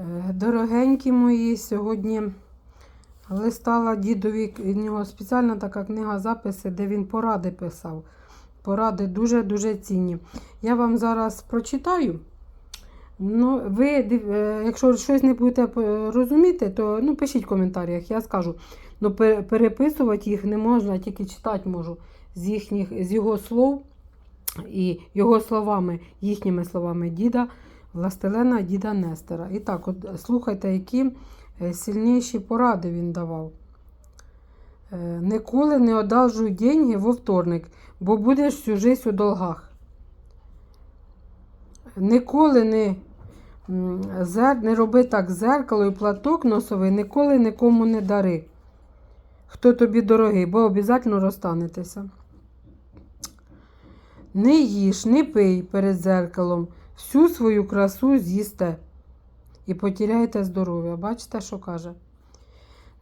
Е, Дорогенькі мої, сьогодні листала дідові, в нього спеціальна така книга записи, де він поради писав. Поради дуже-дуже цінні. Я вам зараз прочитаю. Ну, ви, е, якщо щось не будете розуміти, то ну, пишіть в коментарях, я скажу. Ну, переписувати їх не можна, тільки читати можу з, їхніх, з його слов і його словами, їхніми словами діда Властелена, діда Нестера. І так, от слухайте, які е, сильніші поради він давав. Е, Ніколи не одалжуй деньги во вторник, бо будеш всю жизнь у долгах. Ніколи не, зер, не роби так зеркало і платок носовий, ніколи нікому не дари. Хто тобі дорогий, бо обов'язково розстанетеся. Не їж, не пий перед зеркалом, всю свою красу з'їсте і потіряєте здоров'я. Бачите, що каже?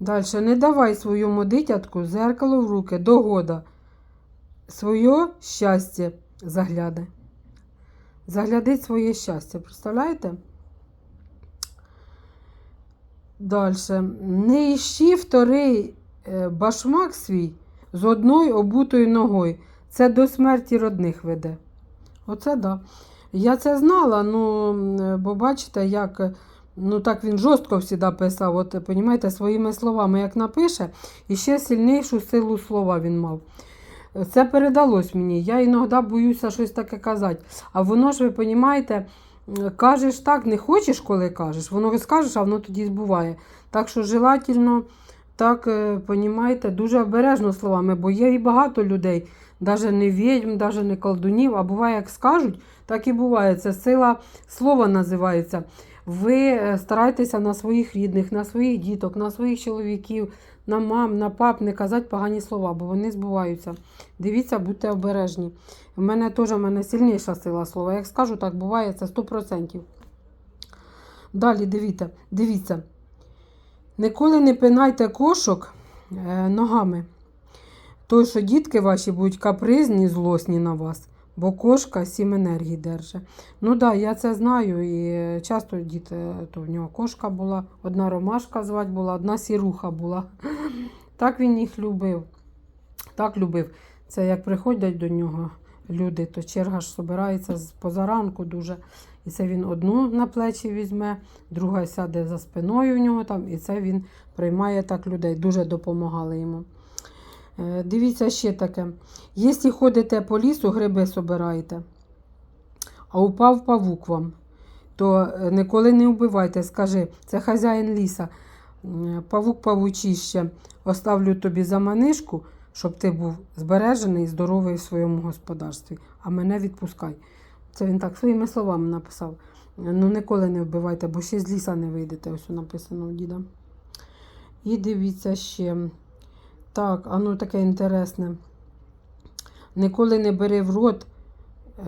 Далі, не давай своєму дитятку зеркало в руки, догода. Своє щастя заглядай. Заглядить своє щастя, представляєте? Далі. Не іщи вторий е, башмак свій з одною обутою ногою. Це до смерті родних веде. Оце да. Я це знала, ну, бо бачите, як ну, так він жорстко завжди писав, от, понімаєте, своїми словами, як напише, і ще сильнішу силу слова він мав. Це передалось мені. Я іноді боюся щось таке казати. А воно ж, ви розумієте, кажеш так, не хочеш, коли кажеш, воно скажеш, а воно тоді збуває. Так що желательно, так, е, понімаєте, дуже обережно словами, бо є і багато людей, навіть не відьм, навіть не колдунів, а буває, як скажуть, так і буває. Це сила слова називається. Ви е, старайтеся на своїх рідних, на своїх діток, на своїх чоловіків, на мам, на пап не казати погані слова, бо вони збуваються. Дивіться, будьте обережні. У мене теж в мене сильніша сила слова. Як скажу, так буває, це 100%. Далі дивіться, дивіться. Ніколи не пинайте кошок е, ногами. Той, що дітки ваші будуть капризні, злосні на вас, бо кошка сім енергії держить. Ну так, да, я це знаю. І часто діти, то в нього кошка була, одна ромашка звати була, одна сіруха була. Так він їх любив. Так любив. Це як приходять до нього люди, то черга ж собирається з позаранку дуже. І це він одну на плечі візьме, друга сяде за спиною в нього там, і це він приймає так людей. Дуже допомагали йому. Е, Дивіться ще таке. Якщо ходите по лісу, гриби собираєте, а упав павук вам, то е, ніколи не вбивайте, скажи, це хазяїн ліса. М, Павук павучище, оставлю тобі за манишку, щоб ти був збережений і здоровий в своєму господарстві, а мене відпускай. Це він так своїми словами написав. Ну, ніколи не вбивайте, бо ще з ліса не вийдете. Ось написано у діда. І дивіться ще. Так, а ну таке інтересне. Ніколи не бери в рот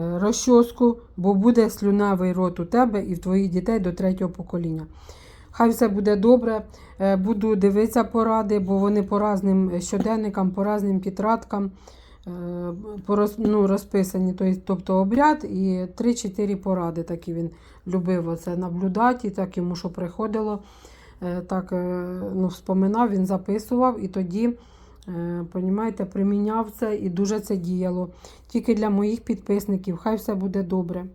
е, розчоску, бо буде слюнавий рот у тебе і в твоїх дітей до третього покоління. Хай все буде добре. Е, Буду дивитися поради, бо вони по разним щоденникам, по разним тетрадкам е, ну, розписані. Тобто- обряд і 3-4 поради такі він любив оце наблюдати, і так йому що приходило. е, Так, е, ну, вспоминав, він записував і тоді. Е, Понімаєте, приміняв це і дуже це діяло. Тільки для моїх підписників. Хай все буде добре.